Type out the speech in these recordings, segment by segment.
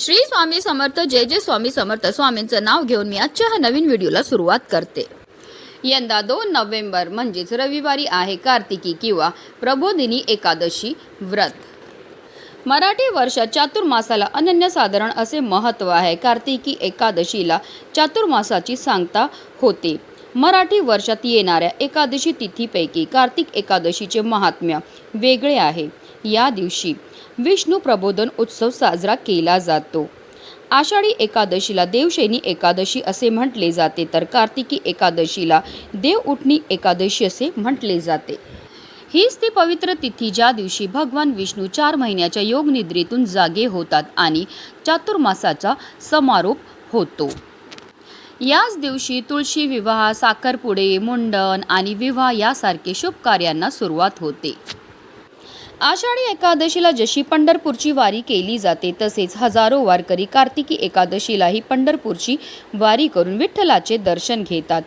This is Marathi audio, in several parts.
श्री स्वामी समर्थ जय जय स्वामी समर्थ. स्वामींचं नाव घेऊन मी आजच्या ह्या नवीन व्हिडिओला सुरुवात करते. यंदा दोन नोव्हेंबर म्हणजेच रविवारी आहे कार्तिकी किंवा प्रबोधिनी एकादशी व्रत. मराठी वर्षात चातुर्मासाला अनन्यसाधारण असे महत्त्व आहे. कार्तिकी एकादशीला चातुर्मासाची सांगता होते. मराठी वर्षात येणाऱ्या एकादशी तिथीपैकी कार्तिक एकादशीचे महात्म्य वेगळे आहे. या दिवशी विष्णू प्रबोधन उत्सव साजरा केला जातो. आषाढी एकादशीला देवशैनी एकादशी असे म्हटले जाते तर कार्तिकी एकादशीला देव उठणी एकादशी असे म्हटले जाते. हीच ती पवित्र तिथी ज्या दिवशी भगवान विष्णू चार महिन्याच्या योगनिद्रेतून जागे होतात आणि चातुर्मासाचा समारोप होतो. याच दिवशी तुळशी विवाह साखरपुडे मुंडन आणि विवाह यासारखे शुभ कार्यांना सुरुवात होते. आषाढी एकादशीला जशी पंढरपूरची वारी केली जाते तसेच हजारो वारकरी कार्तिकी एकादशीलाही पंढरपूरची वारी करून विठ्ठलाचे दर्शन घेतात.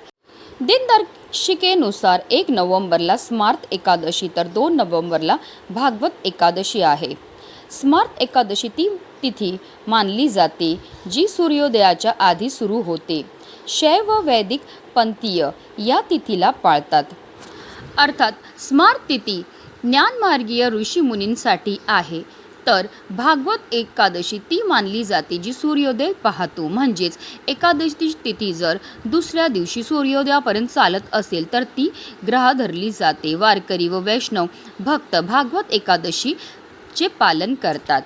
दिनदर्शिकेनुसार एक नोव्हेंबरला स्मार्त एकादशी तर दोन नोव्हेंबरला भागवत एकादशी आहे. स्मार्त एकादशी ती तिथी मानली जाते जी सूर्योदयाच्या आधी सुरू होते. शैव वैदिक पंथीय या तिथीला पाळतात. अर्थात स्मार्त तिथी ज्ञानमार्गीय ऋषीमुनींसाठी आहे. तर भागवत एकादशी ती मानली जाते जी सूर्योदय पाहतो. म्हणजेच एकादशी तिथी जर दुसऱ्या दिवशी सूर्योदयापर्यंत चालत असेल तर ती ग्रह धरली जाते. वारकरी व वैष्णव भक्त भागवत एकादशीचे पालन करतात.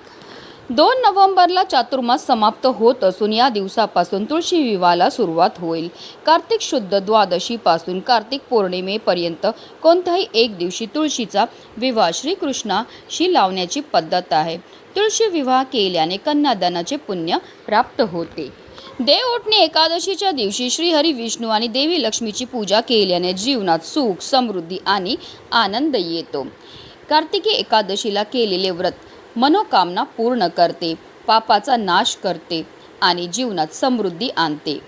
दोन नोव्हेंबरला चातुर्मास समाप्त होत असून या दिवसापासून तुळशी विवाहाला सुरुवात होईल. कार्तिक शुद्ध द्वादशीपासून कार्तिक पौर्णिमेपर्यंत कोणत्याही एक दिवशी तुळशीचा विवाह श्रीकृष्णाशी लावण्याची पद्धत आहे. तुळशी विवाह केल्याने कन्यादानाचे पुण्य प्राप्त होते. देव एकादशीच्या दिवशी श्रीहरी विष्णू आणि देवी लक्ष्मीची पूजा केल्याने जीवनात सुख समृद्धी आणि आनंद येतो. कार्तिकी एकादशीला केलेले व्रत मनोकामना पूर्ण करते पापाचा नाश करते आणि जीवनात समृद्धी आणते.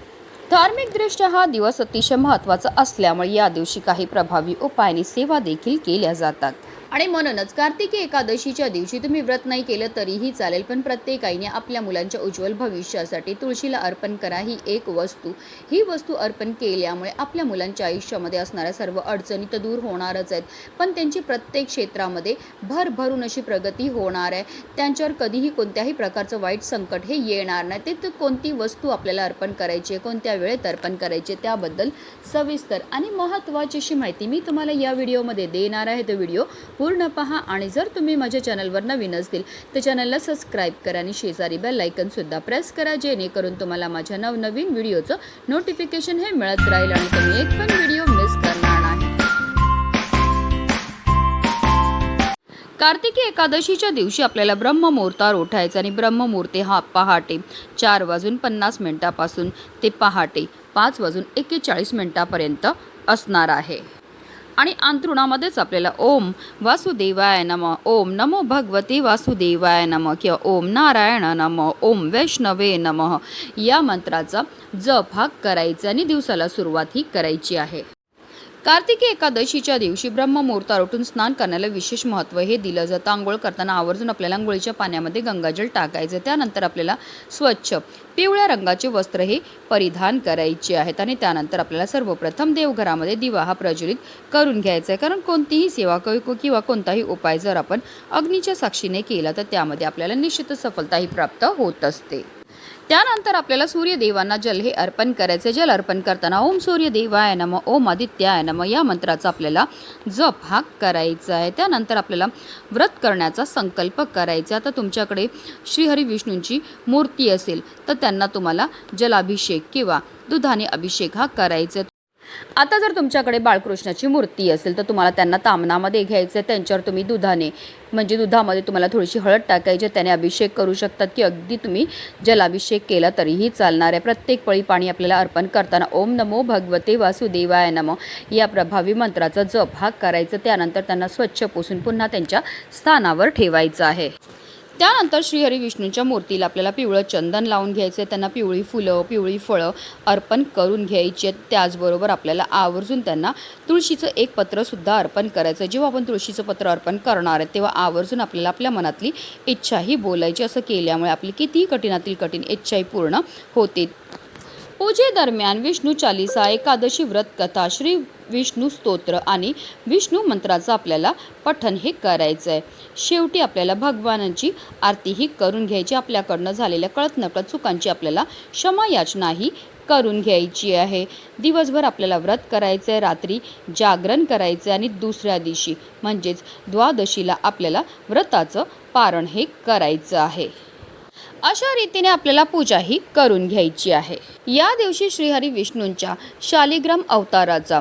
धार्मिकदृष्ट्या हा दिवस अतिशय महत्त्वाचा असल्यामुळे या दिवशी काही प्रभावी उपायाने सेवा देखील केल्या जातात. आणि म्हणूनच कार्तिकी एकादशीच्या दिवशी तुम्ही व्रत नाही केलं तरीही चालेल पण प्रत्येकाने आपल्या मुलांच्या उज्ज्वल भविष्यासाठी तुळशीला अर्पण करा ही एक वस्तू. ही वस्तू अर्पण केल्यामुळे आपल्या मुलांच्या आयुष्यामध्ये असणाऱ्या सर्व अडचणी तर दूर होणारच आहेत. पण त्यांची प्रत्येक क्षेत्रामध्ये भरभरून अशी प्रगती होणार आहे. त्यांच्यावर कधीही कोणत्याही प्रकारचं वाईट संकट हे येणार नाही. ते तर कोणती वस्तू आपल्याला अर्पण करायची आहे कोणत्या वेळेत अर्पण करायचे त्याबद्दल सविस्तर आणि महत्त्वाची अशी माहिती मी तुम्हाला या व्हिडिओमध्ये देणार आहे. तो व्हिडिओ पूर्ण पहा आणि जर तुम्ही माझ्या चॅनलवर नवीन असतील तर चॅनलला सबस्क्राईब करा आणि शेजारी बेल आयकनसुद्धा प्रेस करा जेणेकरून तुम्हाला माझ्या नवनवीन व्हिडिओचं नोटिफिकेशन हे मिळत राहील आणि तुम्ही एक पण व्हिडिओ मिस करणार नाही. कार्तिकी एकादशीच्या दिवशी आपल्याला ब्रह्ममुहूर्तावर उठायचं आणि ब्रह्ममूर्ती हा पहाटे चार वाजून पन्नास मिनिटापासून ते पहाटे पाच वाजून एक्केचाळीस मिनिटापर्यंत असणार आहे. आणि अंतरुणामध्येच आपल्याला ओम वासुदेवाय नम. ओम नमो भगवते वासुदेवाय नम. किंवा ओम नारायण नम. ओम वैष्णवे नम. या मंत्राचा जप हा करायचा आणि दिवसाला सुरुवात ही करायची आहे. कार्तिकी एकादशीच्या दिवशी ब्रह्ममुहूर्त उठून स्नान करण्याला विशेष महत्त्व हे दिलं जातं. आंघोळ करताना आवर्जून आपल्याला आंघोळीच्या पाण्यामध्ये गंगाजल टाकायचं. त्यानंतर आपल्याला स्वच्छ पिवळ्या रंगाचे वस्त्र हे परिधान करायचे आहेत आणि त्यानंतर आपल्याला सर्वप्रथम देवघरामध्ये दिवा हा प्रज्वलित करून घ्यायचा आहे. कारण कोणतीही सेवा क- किंवा कोणताही उपाय जर आपण अग्नीच्या साक्षीने केला तर त्यामध्ये आपल्याला निश्चित सफलताही प्राप्त होत असते. त्यानंतर आपल्याला सूर्यदेवांना जल हे अर्पण करायचे जल अर्पण करताना ओम सूर्यदेवाय नम ओम आदित्याय नम या मंत्राचा आपल्याला जप हा करायचा आहे त्यानंतर आपल्याला व्रत करण्याचा संकल्प करायचा आता तुमच्याकडे श्रीहरी विष्णूंची मूर्ती असेल तर त्यांना तुम्हाला जलाभिषेक किंवा दुधाने अभिषेक हा करायचा आहे. आता जर तुमच्याकडे बाळकृष्णाची मूर्ती असेल तर तुम्हाला त्यांना तामनामध्ये घ्यायचं आहे त्यांच्यावर तुम्ही दुधाने म्हणजे दुधामध्ये तुम्हाला थोडीशी हळद टाकायची त्याने अभिषेक करू शकतात की अगदी तुम्ही जलाभिषेक केला तरीही चालणार आहे. प्रत्येक पळी पाणी आपल्याला अर्पण करताना ओम नमो भगवते वासुदेवाय नमो या प्रभावी मंत्राचा जप हा करायचा. त्यानंतर त्यांना स्वच्छ पुसून पुन्हा त्यांच्या स्थानावर ठेवायचं आहे. त्यानंतर श्रीहरी विष्णूंच्या मूर्तीला आपल्याला पिवळं चंदन लावून घ्यायचं आहे त्यांना पिवळी फुलं पिवळी फळं अर्पण करून घ्यायची आहेत. त्याचबरोबर आपल्याला आवर्जून त्यांना तुळशीचं एक पत्रसुद्धा अर्पण करायचं आहे जेव्हा आपण तुळशीचं पत्र अर्पण करणार आहे तेव्हा आवर्जून आपल्याला आपल्या मनातली इच्छाही बोलायची. असं केल्यामुळे आपली कितीही कठीणातील कठीण इच्छाही पूर्ण होते. पूजेदरम्यान विष्णू चालिसा एकादशी व्रत कथा श्री विष्णू स्तोत्र आणि विष्णू मंत्राचं आपल्याला पठण हे करायचं आहे शेवटी आपल्याला भगवानांची आरतीही करून घ्यायची आपल्याकडनं झालेल्या कळत नकळत चुकांची आपल्याला क्षमा याचनाही करून घ्यायची आहे. दिवसभर आपल्याला व्रत करायचं आहे रात्री जागरण करायचं आहे आणि दुसऱ्या दिवशी म्हणजेच द्वादशीला आपल्याला व्रताचं पारण हे करायचं आहे. अशा रीतीने आपल्याला पूजा ही करून घ्यायची आहे. या दिवशी श्रीहरी विष्णूंच्या शालिग्राम अवताराचा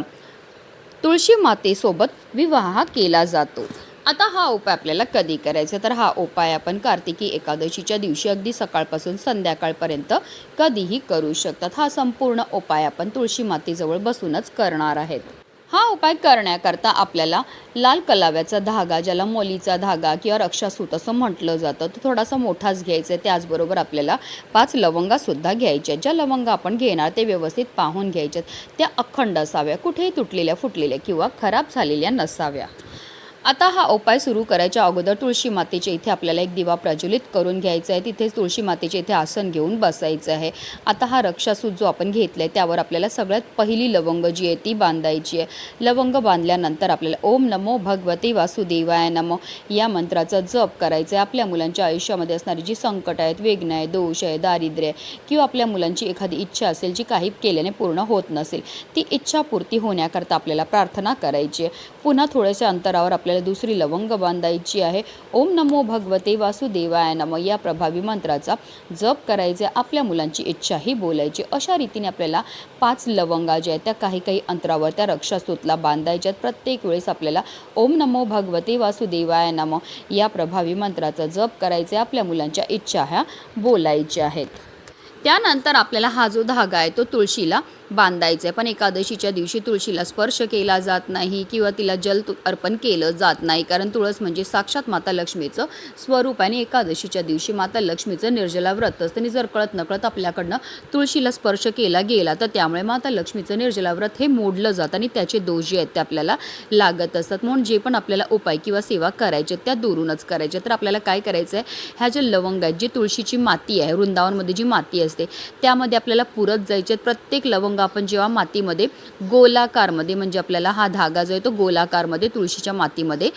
तुळशी मातेसोबत विवाह केला जातो. आता हा उपाय आपल्याला कधी करायचा तर हा उपाय आपण कार्तिकी एकादशीच्या दिवशी अगदी सकाळपासून संध्याकाळपर्यंत कधीही करू शकतात. हा संपूर्ण उपाय आपण तुळशी मातेजवळ बसूनच करणार आहेत. हा उपाय करण्याकरता आपल्याला लाल कलाव्याचा धागा ज्याला मोलीचा धागा किंवा रक्षासूत असं म्हटलं जातं तो थोडासा मोठाच घ्यायचा आहे. त्याचबरोबर आपल्याला पाच लवंगासुद्धा घ्यायच्या आहेत. ज्या लवंगा आपण घेणार ते व्यवस्थित पाहून घ्यायच्यात त्या अखंड असाव्या कुठेही तुटलेल्या फुटलेल्या किंवा खराब झालेल्या नसाव्या. आता हा उपाय सुरू करायच्या अगोदर तुळशी मातेच्या इथे आपल्याला एक दिवा प्रज्वलित करून घ्यायचा आहे. तिथेच तुळशी मातेचे इथे आसन घेऊन बसायचं आहे. आता हा रक्षासूत जो आपण घेतला आहे त्यावर आपल्याला सगळ्यात पहिली लवंग जी आहे ती बांधायची आहे. लवंग बांधल्यानंतर आपल्याला ओम नमो भगवते वासुदेवाय नमो या मंत्राचा जप करायचा आहे. आपल्या मुलांच्या आयुष्यामध्ये असणारी जी संकट आहेत वेगणं आहे दोष आहे दारिद्र्य आहे किंवा आपल्या मुलांची एखादी इच्छा असेल जी काही केल्याने पूर्ण होत नसेल ती इच्छा पूर्ती होण्याकरता आपल्याला प्रार्थना करायची आहे. पुन्हा थोड्याशा अंतरावर आपल्याला दुसरी लवंग बांधायची आहे. ओम नमो भगवते वासुदेवाय नम. या प्रभावी मंत्राचा जप करायचे आपल्या मुलांची इच्छाही बोलायची. अशा रीतीने आपल्याला पाच लवंगा ज्या आहेत त्या काही काही अंतरावर त्या रक्षासूतला बांधायच्यात प्रत्येक वेळेस आपल्याला ओम नमो भगवते वासुदेवाय नम. या प्रभावी मंत्राचा जप करायचे आपल्या मुलांच्या इच्छा ह्या बोलायच्या आहेत. त्यानंतर आपल्याला हा जो धागा आहे तो तुळशीला बांधायचं. आहे पण एकादशीच्या दिवशी तुळशीला स्पर्श केला जात नाही किंवा तिला जल तु अर्पण केलं जात नाही. कारण तुळस म्हणजे साक्षात माता लक्ष्मीचं स्वरूप आणि एकादशीच्या दिवशी माता लक्ष्मीचं निर्जला व्रत असतं. आणि जर कळत नकळत आपल्याकडनं तुळशीला स्पर्श केला गेला तर त्यामुळे माता लक्ष्मीचं निर्जला व्रत हे मोडलं जातं आणि त्याचे दोष जे आहेत ते आपल्याला लागत असतात. म्हणून जे पण आपल्याला उपाय किंवा सेवा करायचे त्या दुरूनच करायच्या तर आपल्याला काय करायचं आहे ह्या ज्या लवंग आहेत जी तुळशीची माती आहे वृंदावनमध्ये जी माती असते त्यामध्ये आपल्याला पुरत जायचे प्रत्येक लवंग आपण जेव्हा मातीमध्ये गोलाकारमध्ये म्हणजे आपल्याला हा धागा जो आहे तो गोलाकारमध्ये तुळशीच्या मातीमध्ये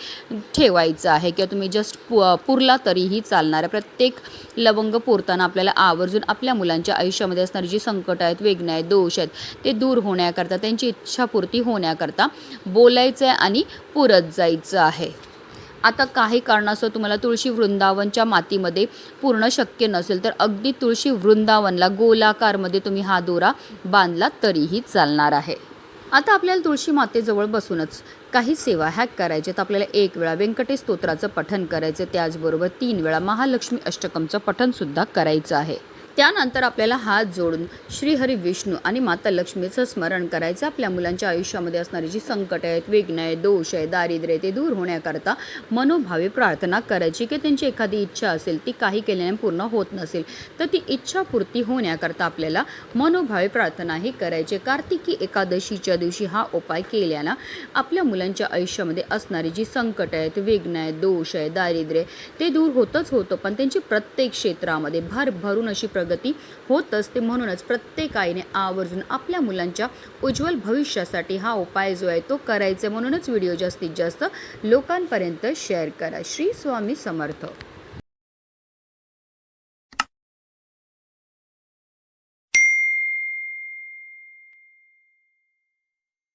ठेवायचा आहे किंवा तुम्ही जस्ट पु पुरला तरीही चालणार आहे. प्रत्येक लवंग पुरताना आपल्याला आवर्जून आपल्या मुलांच्या आयुष्यामध्ये असणारी जी संकट आहेत वेगणं आहेत दोष आहेत ते दूर होण्याकरता त्यांची इच्छापूर्ती होण्याकरता बोलायचं आहे आणि पुरत जायचं आहे. आता काही कारणास्तव तुम्हाला तुळशी वृंदावनच्या मातीमध्ये पूर्ण शक्य नसेल तर अगदी तुळशी वृंदावनला गोलाकारमध्ये तुम्ही हा दोरा बांधला तरीही चालणार आहे. आता आपल्याला तुळशी मातेजवळ बसूनच काही सेवा हॅक करायच्यात आपल्याला एक वेळा व्यंकटेश स्तोत्राचं पठण करायचं त्याचबरोबर तीन वेळा महालक्ष्मी अष्टकमचं पठणसुद्धा करायचं आहे. त्यानंतर आपल्याला हात जोडून श्रीहरी विष्णू आणि माता लक्ष्मीचं स्मरण करायचं. आपल्या मुलांच्या आयुष्यामध्ये असणारी जी संकट आहेत विघ्न आहे दोष आहे दारिद्र्य ते दूर होण्याकरता मनोभावे प्रार्थना करायची. की त्यांची एखादी इच्छा असेल ती काही केल्याने पूर्ण होत नसेल तर ती इच्छापूर्ती होण्याकरता आपल्याला मनोभावे प्रार्थनाही करायची. कार्तिकी एकादशीच्या दिवशी हा उपाय केल्यानं आपल्या मुलांच्या आयुष्यामध्ये असणारी जी संकट आहेत विघ्न आहे दोष आहे दारिद्र्य ते दूर होतच होतं. पण त्यांची प्रत्येक क्षेत्रामध्ये भर भरून अशी प्र प्रगती होत असते म्हणूनच प्रत्येक आईने आवर्जून आपल्या मुलांच्या उज्ज्वल भविष्यासाठी हा उपाय जो आहे तो करायचा म्हणूनच व्हिडिओ जास्तीत जास्त लोकांपर्यंत शेअर करा. श्री स्वामी समर्थ.